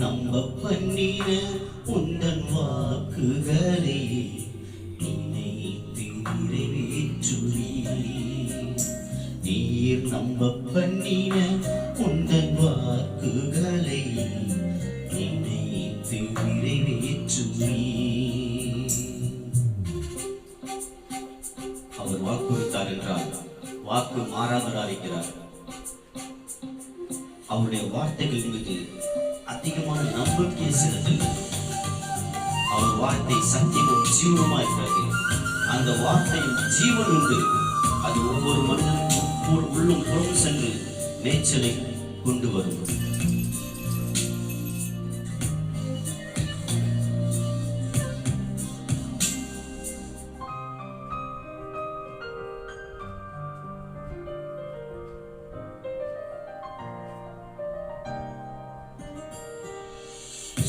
நம்ப பண்ணின உந்தன் வாக்குகளே நினைத்து நிறைவேற்றுவீர் நீர் நம்ப பண்ணின உந்தன் வாக்குகளை நினைத்து நிறைவேற்றுவீர் அவர் வாக்குறுத்தார் என்றால் வாக்கு மாறாதவராக இருக்கிறார். அவருடைய வார்த்தைகள் மீது அதிகமான நம்பிக்கை செலுத்துங்கள் அவர் வார்த்தை சத்தியமும் ஜீவனமா இருக்கிறது அந்த வார்த்தை ஜீவன் உண்டு. அது ஒவ்வொரு மனிதனுக்கும் ஒவ்வொரு உள்ளும் புறம் சென்று மேய்ச்சலை கொண்டு வரும்.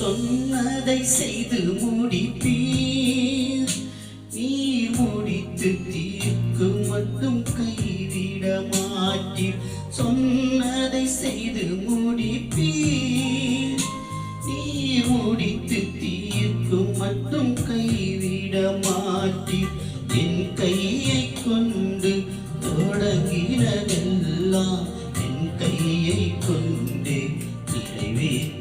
சொன்னதை செய்து முடிப்பீர். நீர் முடித்து தீர்க்கு மட்டும் கைவிட மாட்டீர். சொன்னதை செய்து முடிப்பீர். நீர் முடித்து தீர்க்கு மட்டும் கைவிட மாட்டீர். என் கையை கொண்டு தொடங்கினதெல்லாம் என் கையை கொண்டு நிறைவேற்ற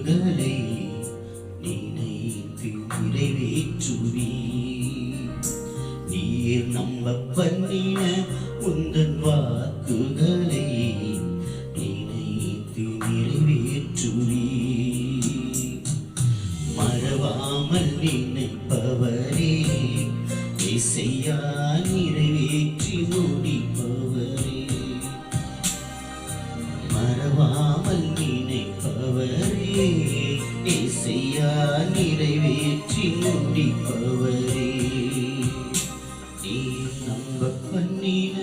வாக்குகளை நினைத்து நிறைவேற்றுவி நீர் நம்ப பண்ணின உந்தன் வாக்குகளை நினைத்து நிறைவேற்றுவி மறவாமல் நினைப்பவரே இசையா முடிப்பவரே நீர் நம்ப பண்ணின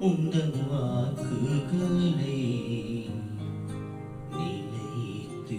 உந்தன் வாக்குகளை. நிலைத்து